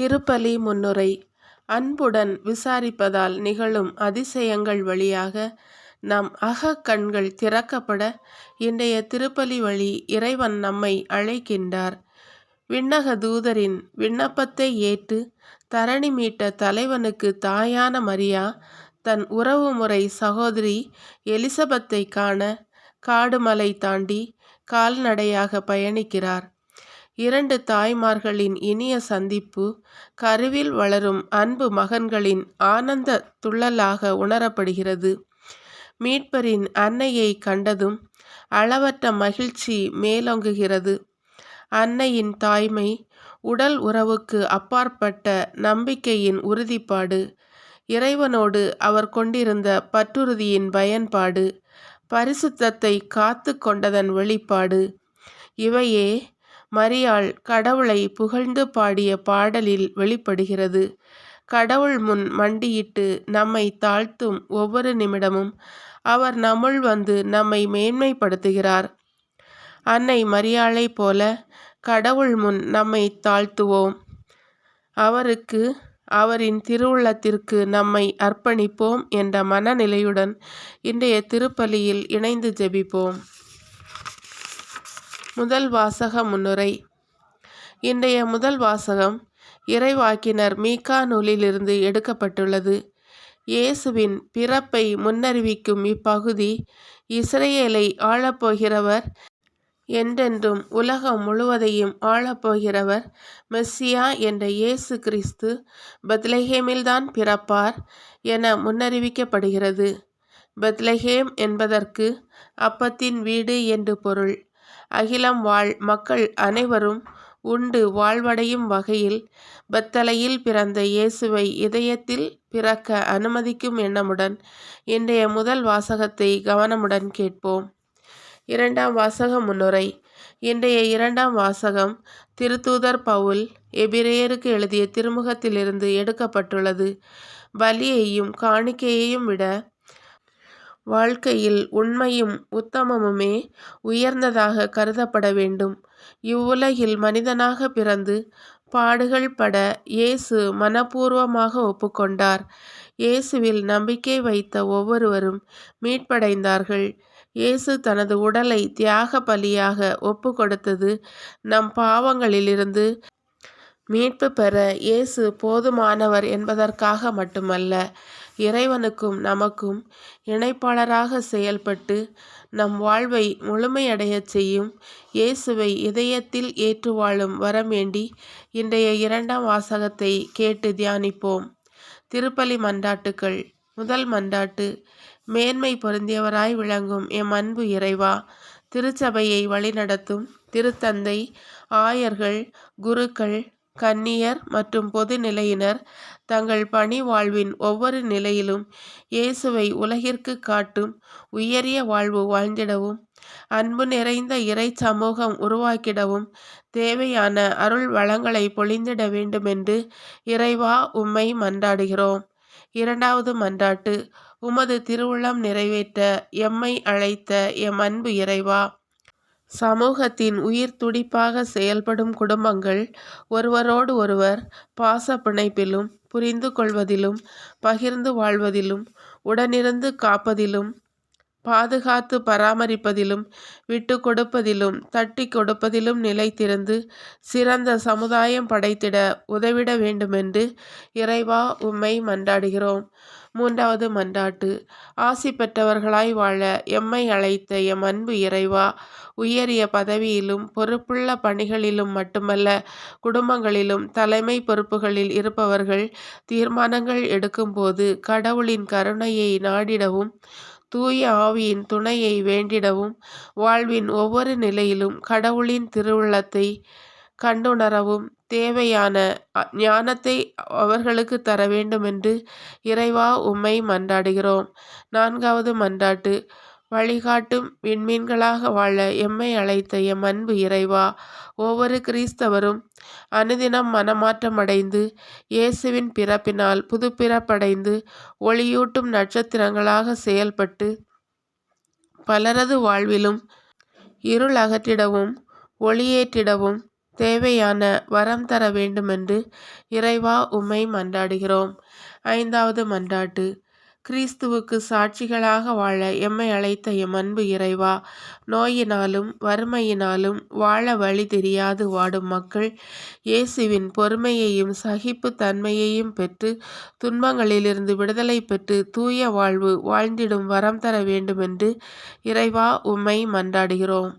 திருப்பலி முன்னுரை. அன்புடன் விசாரிப்பதால் நிகழும் அதிசயங்கள் வழியாக நம் அகக் கண்கள் திறக்கப்பட இன்றைய திருப்பலி வழி இறைவன் நம்மை அழைக்கின்றார். விண்ணக தூதரின் விண்ணப்பத்தை ஏற்று தரணி மீட்ட தலைவனுக்கு தாயான மரியா தன் உறவுமுறை சகோதரி எலிசபெத்தை காண காடுமலை தாண்டி கால்நடையாக பயணிக்கிறார். இரண்டு தாய்மார்களின் இனிய சந்திப்பு கருவில் வளரும் அன்பு மகன்களின் ஆனந்த துள்ளலாக உணரப்படுகிறது. மீட்பரின் அன்னையை கண்டதும் அளவற்ற மகிழ்ச்சி மேலோங்குகிறது. அன்னையின் தாய்மை உடல் உறவுக்கு அப்பாற்பட்ட நம்பிக்கையின் உறுதிப்பாடு இறைவனோடு அவர் கொண்டிருந்த பற்றுறுதியின் பயன்பாடு பரிசுத்தத்தை காத்து கொண்டதன் வெளிப்பாடு இவையே மரியாள் கடவுளை புகழ்ந்து பாடிய பாடலில் வெளிப்படுகிறது. கடவுள் முன் மண்டியிட்டு நம்மை தாழ்த்தும் ஒவ்வொரு நிமிடமும் அவர் நம்முள் வந்து நம்மை மேன்மைப்படுத்துகிறார். அன்னை மரியாளை போல கடவுள் முன் நம்மை தாழ்த்துவோம். அவருக்கு அவரின் திருவுள்ளத்திற்கு நம்மை அர்ப்பணிப்போம் என்ற மனநிலையுடன் இன்றைய திருப்பலியில் இணைந்து ஜெபிப்போம். முதல் வாசக முன்னுரை. இன்றைய முதல் வாசகம் இறைவாக்கினர் மீகா நூலிலிருந்து எடுக்கப்பட்டுள்ளது. இயேசுவின் பிறப்பை முன்னறிவிக்கும் இப்பகுதி இஸ்ரேலை ஆளப்போகிறவர் என்றென்றும் உலகம் முழுவதையும் ஆளப்போகிறவர் மெஸ்ஸியா என்ற இயேசு கிறிஸ்து பத்லஹேமில்தான் பிறப்பார் என முன்னறிவிக்கப்படுகிறது. பத்லஹேம் என்பதற்கு அப்பத்தின் வீடு என்று பொருள். அகிலம் வாழ் மக்கள் அனைவரும் உண்டு வாழ்வடையும் வகையில் பெத்தலையில் பிறந்த இயேசுவை இதயத்தில் பிறக்க அனுமதிக்கும் எண்ணமுடன் இன்றைய முதல் வாசகத்தை கவனமுடன் கேட்போம். இரண்டாம் வாசக முன்னுரை. இன்றைய இரண்டாம் வாசகம் திருத்தூதர் பவுல் எபிரேயருக்கு எழுதிய திருமுகத்திலிருந்து எடுக்கப்பட்டுள்ளது. பலியையும் காணிக்கையையும் விட வாழ்க்கையில் உண்மையும் உத்தமமுமே உயர்ந்ததாக கருதப்பட வேண்டும். இவ்வுலகில் மனிதனாக பிறந்து பாடுகள் பட இயேசு மனப்பூர்வமாக ஒப்புக்கொண்டார். இயேசுவில் நம்பிக்கை வைத்த ஒவ்வொருவரும் மீட்படைந்தார்கள். இயேசு தனது உடலை தியாக பலியாக ஒப்பு கொடுத்தது நம் பாவங்களிலிருந்து. மீட்பு பெற இயேசு போதுமானவர் என்பதற்காக மட்டுமல்ல இறைவனுக்கும் நமக்கும் இணைப்பாளராக செயல்பட்டு நம் வாழ்வை முழுமையடையச் செய்யும் இயேசுவை இதயத்தில் ஏற்று வாழும் வரமேண்டி வேண்டி இன்றைய இரண்டாம் வாசகத்தை கேட்டு தியானிப்போம். திருப்பலி மன்றாட்டுக்கள். முதல் மன்றாட்டு. மேன்மை பொருந்தியவராய் விளங்கும் எம் அன்பு இறைவா திருச்சபையை வழிநடத்தும் திருத்தந்தை ஆயர்கள் குருக்கள் கன்னியர் மற்றும் பொது நிலையினர் தங்கள் பணி வாழ்வின் ஒவ்வொரு நிலையிலும் இயேசுவை உலகிற்கு காட்டும் உயரிய வாழ்வு வாழ்ந்திடவும் அன்பு நிறைந்த இறை சமூகம் உருவாக்கிடவும் தேவையான அருள் வளங்களை பொழிந்திட வேண்டுமென்று இறைவா உம்மை மன்றாடுகிறோம். இரண்டாவது மன்றாட்டு உமது திருவுள்ளம் நிறைவேற்ற எம்மை அழைத்த எம் அன்பு இறைவா சமூகத்தின் உயிர் துடிப்பாக செயல்படும் குடும்பங்கள் ஒருவரோடு ஒருவர் பாச பிணைப்பிலும் புரிந்து கொள்வதிலும் பகிர்ந்து வாழ்வதிலும் உடனிருந்து காப்பதிலும் பாதுகாத்து பராமரிப்பதிலும் விட்டு கொடுப்பதிலும் தட்டி கொடுப்பதிலும் நிலைத்திருந்து சிறந்த சமுதாயம் படைத்திட உதவிட வேண்டுமென்று இறைவா உம்மை மன்றாடுகிறோம். மூன்றாவது மன்றாட்டு ஆசி பெற்றவர்களாய் வாழ எம்மை அழைத்த எம் அன்பு இறைவா உயரிய பதவியிலும் பொறுப்புள்ள பணிகளிலும் மட்டுமல்ல குடும்பங்களிலும் தலைமை பொறுப்புகளில் இருப்பவர்கள் தீர்மானங்கள் எடுக்கும்போது கடவுளின் கருணையை நாடிடவும் தூய ஆவியின் துணையை வேண்டிடவும் வாழ்வின் ஒவ்வொரு நிலையிலும் கடவுளின் திருவுள்ளத்தை கண்டுணரவும் தேவையான ஞானத்தை அவர்களுக்கு தர வேண்டுமென்று இறைவா உம்மை மன்றாடுகிறோம். நான்காவது மன்றாட்டு வழிகாட்டும் விண்மீன்களாக வாழ எம்மை அழைத்த எம் அன்பு இறைவா. ஒவ்வொரு கிறிஸ்தவரும் அனுதினம் மனமாற்றம் அடைந்து இயேசுவின் பிறப்பினால் புதுப்பிறப்படைந்து ஒளியூட்டும் நட்சத்திரங்களாக செயல்பட்டு பலரது வாழ்விலும் இருள் அகற்றிடவும் ஒளியேற்றிடவும் தேவையான வரம் தர வேண்டுமென்று இறைவா உம்மை மன்றாடுகிறோம். ஐந்தாவது மன்றாட்டு கிறிஸ்துவுக்கு சாட்சிகளாக வாழ எம்மை அழைத்த எம் அன்பு இறைவா நோயினாலும் வறுமையினாலும் வாழ வழி தெரியாது வாடும் மக்கள். இயேசுவின் பொறுமையையும் சகிப்பு தன்மையையும் பெற்று துன்பங்களிலிருந்து விடுதலை பெற்று தூய வாழ்வு வாழ்ந்திடும் வரம் தர வேண்டுமென்று இறைவா உம்மை மன்றாடுகிறோம்.